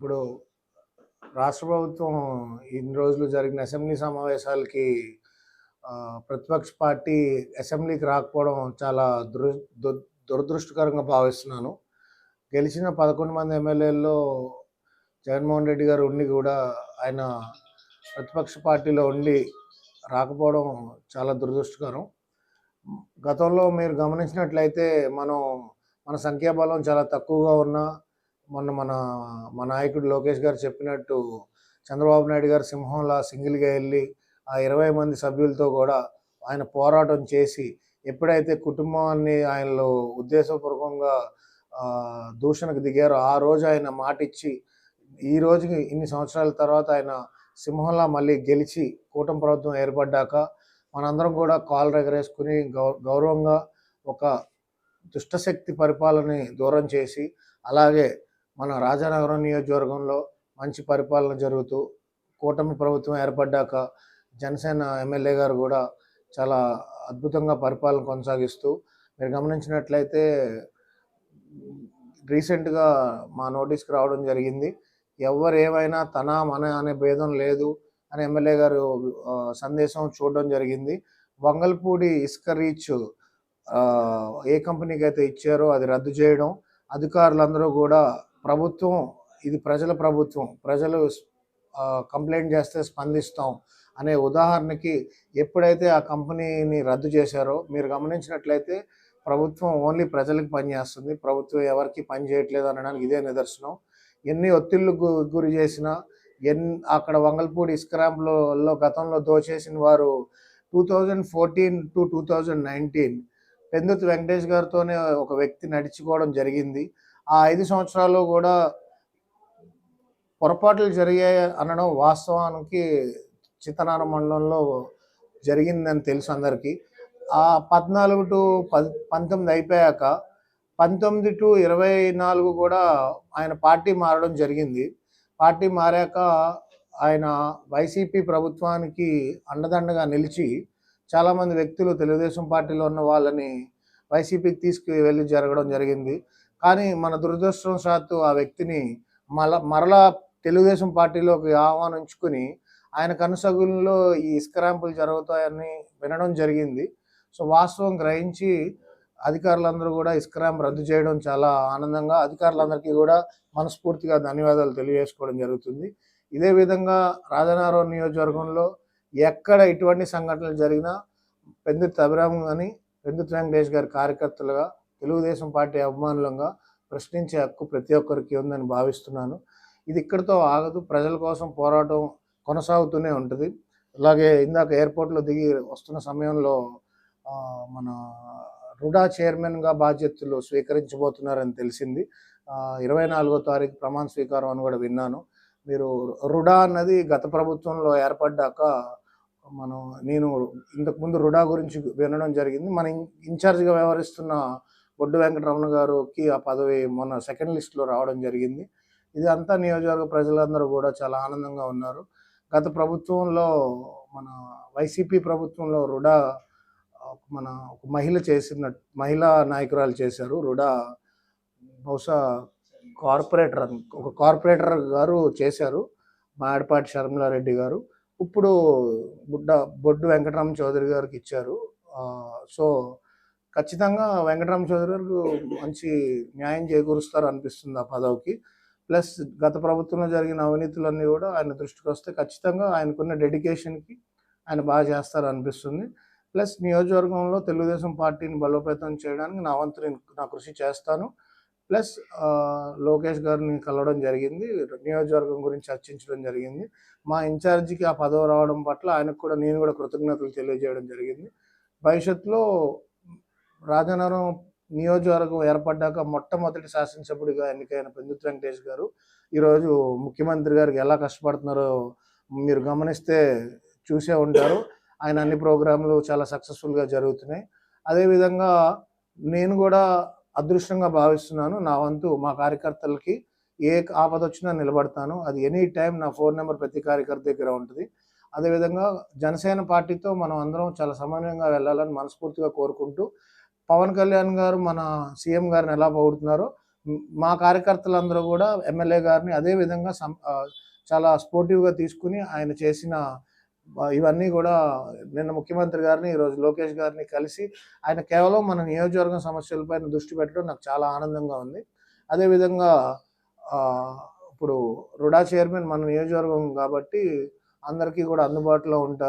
ఇప్పుడు రాష్ట్ర ప్రభుత్వం ఇన్ని రోజులు జరిగిన అసెంబ్లీ సమావేశాలకి ప్రతిపక్ష పార్టీ అసెంబ్లీకి రాకపోవడం చాలా దుర దు- దురదృష్టకరంగా భావిస్తున్నాను. గెలిచిన పదకొండు మంది ఎమ్మెల్యేల్లో జగన్మోహన్ రెడ్డి గారు ఉండి కూడా ఆయన ప్రతిపక్ష పార్టీలో ఉండి రాకపోవడం చాలా దురదృష్టకరం. గతంలో మీరు గమనించినట్లయితే మనం మన సంఖ్యాబలం చాలా తక్కువగా ఉన్నా మొన్న మన మా నాయకుడు లోకేష్ గారు చెప్పినట్టు చంద్రబాబు నాయుడు గారు సింహంలా సింగిల్గా వెళ్ళి ఆ ఇరవై మంది సభ్యులతో కూడా ఆయన పోరాటం చేసి ఎప్పుడైతే కుటుంబాన్ని ఆయనలో ఉద్దేశపూర్వకంగా దూషణకు దిగారో ఆ రోజు ఆయన మాట ఇచ్చి ఈ రోజుకి ఇన్ని సంవత్సరాల తర్వాత ఆయన సింహంలా మళ్ళీ గెలిచి కూటమి ప్రభుత్వం ఏర్పడ్డాక మనందరం కూడా కాలు ఎగరేసుకుని గౌ గౌరవంగా ఒక దుష్టశక్తి పరిపాలనని దూరం చేసి అలాగే మన రాజానగరం నియోజకవర్గంలో మంచి పరిపాలన జరుగుతూ కూటమి ప్రభుత్వం ఏర్పడ్డాక జనసేన ఎమ్మెల్యే గారు కూడా చాలా అద్భుతంగా పరిపాలన కొనసాగిస్తూ మీరు గమనించినట్లయితే రీసెంట్గా మా నోటీస్కి రావడం జరిగింది. ఎవరు ఏమైనా తన మన అనే భేదం లేదు అని ఎమ్మెల్యే గారు సందేశం చూడడం జరిగింది. వంగల్పూడి ఇసుక రీచ్ ఏ కంపెనీకి అయితే ఇచ్చారో అది రద్దు చేయడం అధికారులందరూ కూడా ప్రభుత్వం ఇది ప్రజల ప్రభుత్వం. ప్రజలు కంప్లైంట్ చేస్తే స్పందిస్తాం అనే ఉదాహరణకి ఎప్పుడైతే ఆ కంపెనీని రద్దు చేశారో మీరు గమనించినట్లయితే ప్రభుత్వం ఓన్లీ ప్రజలకు పనిచేస్తుంది ప్రభుత్వం ఎవరికి పని చేయట్లేదు అనడానికి ఇదే నిదర్శనం. ఎన్ని ఒత్తిళ్ళు గు- గురి చేసినా ఎన్ అక్కడ వంగల్పూడి ఇస్క్రాంప్లో గతంలో దోచేసిన వారు two thousand fourteen to two thousand nineteen పెందుతు Venkatesh గారితోనే ఒక వ్యక్తి నడుచుకోవడం జరిగింది. ఆ ఐదు సంవత్సరాల్లో కూడా పొరపాట్లు జరిగాయి అనడం వాస్తవానికి చిత్తనార మండలంలో జరిగిందని తెలుసు అందరికీ. ఆ పద్నాలుగు టు పద్ పంతొమ్మిది అయిపోయాక పంతొమ్మిది టు ఇరవై నాలుగు కూడా ఆయన పార్టీ మారడం జరిగింది. పార్టీ మారాక ఆయన వైసీపీ ప్రభుత్వానికి అండదండగా నిలిచి చాలామంది వ్యక్తులు తెలుగుదేశం పార్టీలో ఉన్న వాళ్ళని వైసీపీకి తీసుకు వెళ్ళి జరగడం జరిగింది. కానీ మన దురదృష్టవశాత్తు ఆ వ్యక్తిని మల మరలా తెలుగుదేశం పార్టీలోకి ఆహ్వానించుకుని ఆయన కనుసగుల్లో ఈ ఇస్కరాంపులు జరుగుతాయని వినడం జరిగింది. సో వాస్తవం గ్రహించి అధికారులందరూ కూడా ఇస్క్రామ్ రద్దు చేయడం చాలా ఆనందంగా అధికారులందరికీ కూడా మనస్ఫూర్తిగా ధన్యవాదాలు తెలియజేసుకోవడం జరుగుతుంది. ఇదే విధంగా రాజనారాయణ నియోజకవర్గంలో ఎక్కడ ఇటువంటి సంఘటనలు జరిగినా పెందుతు అభిరామ్ కానీ పెందుతు వెంకటేష్ గారి కార్యకర్తలుగా తెలుగుదేశం పార్టీ అభిమానులంగా ప్రశ్నించే హక్కు ప్రతి ఒక్కరికి ఉందని భావిస్తున్నాను. ఇది ఇక్కడితో ఆగదు. ప్రజల కోసం పోరాటం కొనసాగుతూనే ఉంటుంది. అలాగే ఇందాక ఎయిర్పోర్ట్లో దిగి వస్తున్న సమయంలో మన రుడా చైర్మన్గా బాధ్యతలు స్వీకరించబోతున్నారని తెలిసింది. ఇరవై నాలుగో తారీఖు ప్రమాణ స్వీకారం అని కూడా విన్నాను. మీరు రుడా అన్నది గత ప్రభుత్వంలో ఏర్పడ్డాక మనం నేను ఇంతకుముందు రుడా గురించి వినడం జరిగింది. మన ఇన్- వ్యవహరిస్తున్న బొడ్డు వెంకటరమణ గారికి ఆ పదవి మొన్న సెకండ్ లిస్ట్లో రావడం జరిగింది. ఇది అంతా నియోజకవర్గ ప్రజలందరూ కూడా చాలా ఆనందంగా ఉన్నారు. గత ప్రభుత్వంలో మన వైసీపీ ప్రభుత్వంలో రుడా మన ఒక మహిళ చేసిన మహిళా నాయకురాలు చేశారు. రుడా బహుశా కార్పొరేటర్ ఒక కార్పొరేటర్ గారు చేశారు. మాడపాటి షర్మిలారెడ్డి గారు. ఇప్పుడు బుడ్డ బొడ్డు వెంకటరామ చౌదరి గారికి ఇచ్చారు. సో ఖచ్చితంగా వెంకటరామ చౌదరి గారు మంచి న్యాయం చేకూరుస్తారు అనిపిస్తుంది ఆ పదవికి. ప్లస్ గత ప్రభుత్వంలో జరిగిన అవినీతులన్నీ కూడా ఆయన దృష్టికి వస్తే ఖచ్చితంగా ఆయనకున్న డెడికేషన్కి ఆయన బాగా చేస్తారు అనిపిస్తుంది. ప్లస్ నియోజకవర్గంలో తెలుగుదేశం పార్టీని బలోపేతం చేయడానికి నా వంతు నేను నా కృషి చేస్తాను. ప్లస్ లోకేష్ గారిని కలవడం జరిగింది. నియోజకవర్గం గురించి చర్చించడం జరిగింది. మా ఇన్ఛార్జికి ఆ పదవి రావడం పట్ల ఆయనకు కూడా నేను కూడా కృతజ్ఞతలు తెలియజేయడం జరిగింది. భవిష్యత్తులో రాజనగరం నియోజకవర్గం ఏర్పడ్డాక మొట్టమొదటి శాసనసభ్యుడిగా ఎన్నికైన పెందుతు వెంకటేష్ గారు ఈరోజు ముఖ్యమంత్రి గారికి ఎలా కష్టపడుతున్నారో మీరు గమనిస్తే చూసే ఉంటారు. ఆయన అన్ని ప్రోగ్రాంలు చాలా సక్సెస్ఫుల్గా జరుగుతున్నాయి. అదేవిధంగా నేను కూడా అదృష్టంగా భావిస్తున్నాను. నా వంతు మా కార్యకర్తలకి ఏ ఆపద వచ్చినా నిలబడతాను. అది ఎనీ టైం నా ఫోన్ నెంబర్ ప్రతి కార్యకర్త దగ్గర ఉంటుంది. అదేవిధంగా జనసేన పార్టీతో మనం అందరం చాలా సమన్వయంగా వెళ్ళాలని మనస్ఫూర్తిగా కోరుకుంటూ పవన్ కళ్యాణ్ గారు మన సీఎం గారిని ఎలా పొగుడుతున్నారో మా కార్యకర్తలందరూ కూడా ఎమ్మెల్యే గారిని అదే విధంగా సం చాలా స్పోర్టివ్గా తీసుకుని ఆయన చేసిన ఇవన్నీ కూడా నిన్న ముఖ్యమంత్రి గారిని ఈరోజు లోకేష్ గారిని కలిసి ఆయన కేవలం మన నియోజకవర్గం సమస్యలపైన దృష్టి పెట్టడం నాకు చాలా ఆనందంగా ఉంది. అదేవిధంగా ఇప్పుడు రుడా చైర్మన్ మన నియోజకవర్గం కాబట్టి అందరికీ కూడా అందుబాటులో ఉంటారు.